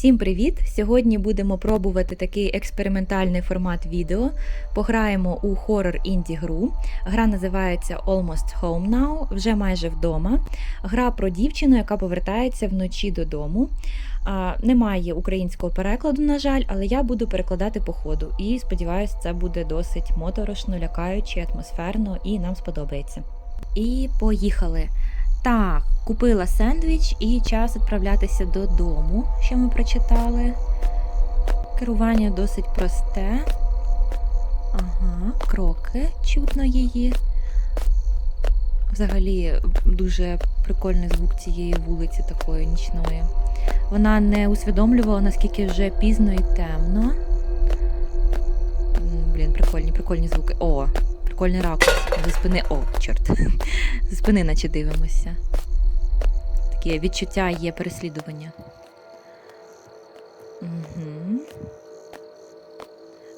Всім привіт! Сьогодні будемо пробувати такий експериментальний формат відео. Пограємо у хорор інді гру. Гра називається Almost Home Now, вже майже вдома. Гра про дівчину, яка повертається вночі додому. А, Немає українського перекладу, на жаль, але я буду перекладати по ходу. І сподіваюся, це буде досить моторошно, лякаюче, атмосферно і нам сподобається. І поїхали. Так, купила сендвіч і час відправлятися додому, що ми прочитали. Керування досить просте. Ага, кроки, чутно її. Взагалі дуже прикольний звук цієї вулиці такої нічної. Вона не усвідомлювала, наскільки вже пізно і темно. Блін, прикольні, прикольні звуки. О, прикольний ракурс. За спини. О, чорт. За спини наче дивимося. Таке відчуття є переслідування. Угу.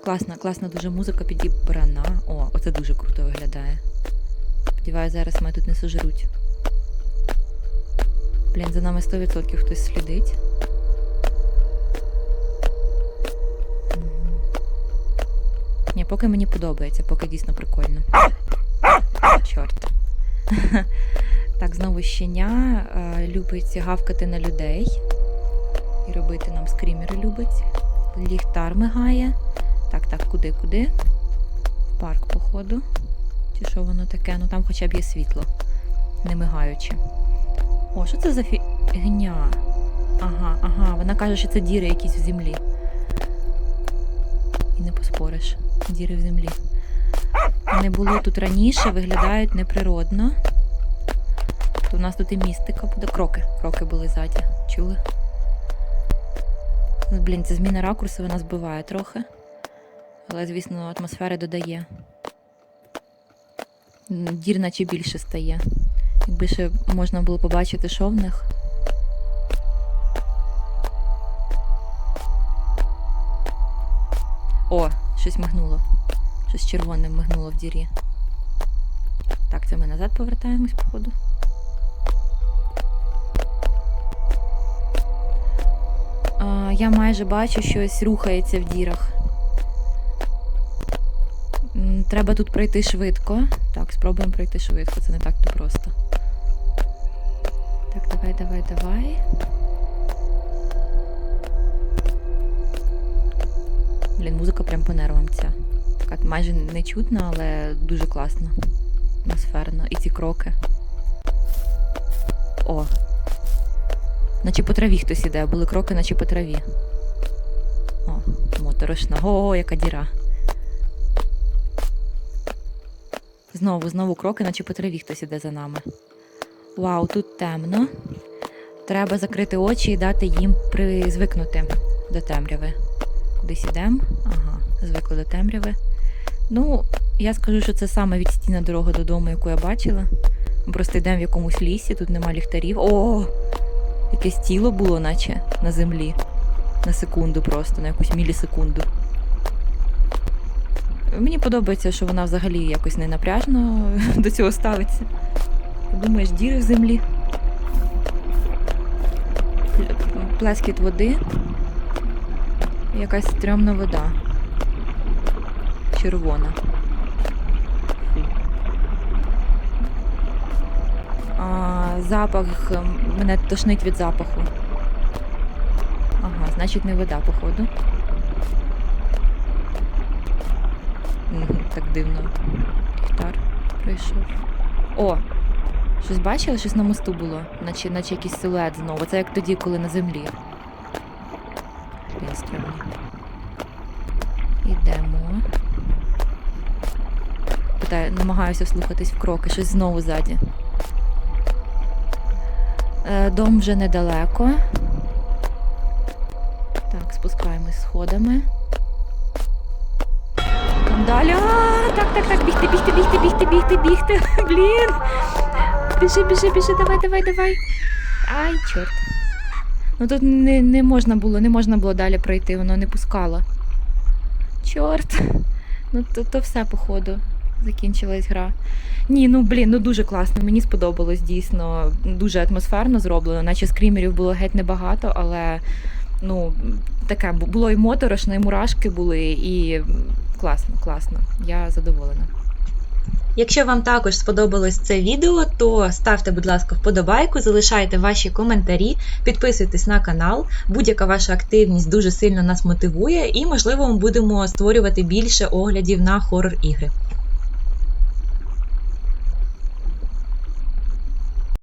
Класна, класна дуже музика підібрана. О, оце дуже круто виглядає. Сподіваюся, зараз мене тут не сожруть. Блін, за нами 100% хтось слідить. Поки мені подобається, поки дійсно прикольно. Чорт. Так, знову щеня е, любить гавкати на людей. І робити нам скрімери любить. Ліхтар мигає. Так, так, куди, куди? В парк, походу. Чи що воно таке? Ну там хоча б є світло, не мигаючи. О, що це за фігня? Ага, ага, вона каже, що це діри якісь в землі. І не поспориш. Діри в землі. Не було тут раніше, виглядають неприродно. То у нас тут і містика буде. Кроки. Кроки були ззаді. Чули? Блін, ця зміна ракурсу вона збиває трохи. Але, звісно, атмосфери додає. Дір наче більше стає. Якби ще можна було побачити, що в них. О, щось мигнуло. Щось червоним мигнуло в дірі. Так, це ми назад повертаємось, походу. А, я майже бачу, щось рухається в дірах. Треба тут пройти швидко. Так, спробуємо пройти швидко, це не так то просто. Так, давай, давай, давай. Блін, музика прям по нервам ця. Така майже не чутна, але дуже класно. Атмосферно. І ці кроки. О. Наче по траві хтось іде, були кроки, наче по траві. О, моторошно. О, яка діра. Знову, знову кроки, наче по траві хтось іде за нами. Вау, тут темно. Треба закрити очі і дати їм призвикнути до темряви. Кудись ідемо. Ага, звикли до темряви. Ну, я скажу, що це саме відстійна дорога додому, яку я бачила. Ми просто йдемо в якомусь лісі, тут нема ліхтарів. О! Якесь тіло було, наче на землі. На секунду просто, на якусь мілісекунду. Мені подобається, що вона взагалі якось не напряжно до цього ставиться. Думаєш, діри в землі. Плескіт води. Якась стрьомна вода. Червона. А, запах мене тошнить від запаху. Ага, значить не вода, походу. Так дивно. Ліхтар прийшов. О! Щось бачили? Щось на мосту було, наче, наче якийсь силует знову. Це як тоді, коли на землі. Стрьомно. Йдемо. Питаю, намагаюся вслухатись в кроки, щось знову ззаді. Е, Дом вже недалеко. Так, спускаємось сходами. Там далі. А, так, так, так, бігти, бігти, бігти, бігти, бігти, бігти. Блін. Біжи, біжи, біжи, давай, давай, давай. Ай, чорт. Ну тут не, не можна було, не можна було далі пройти, воно не пускало. Чорт. Ну то, то все, походу. Закінчилась гра. Ні, ну блін, ну дуже класно. Мені сподобалось дійсно. Дуже атмосферно зроблено, наче скрімерів було геть небагато, але ну, таке було і моторошно, і мурашки були, і класно, класно. Я задоволена. Якщо вам також сподобалось це відео, то ставте, будь ласка, вподобайку, залишайте ваші коментарі, підписуйтесь на канал. Будь-яка ваша активність дуже сильно нас мотивує, і, можливо, ми будемо створювати більше оглядів на хорор ігри.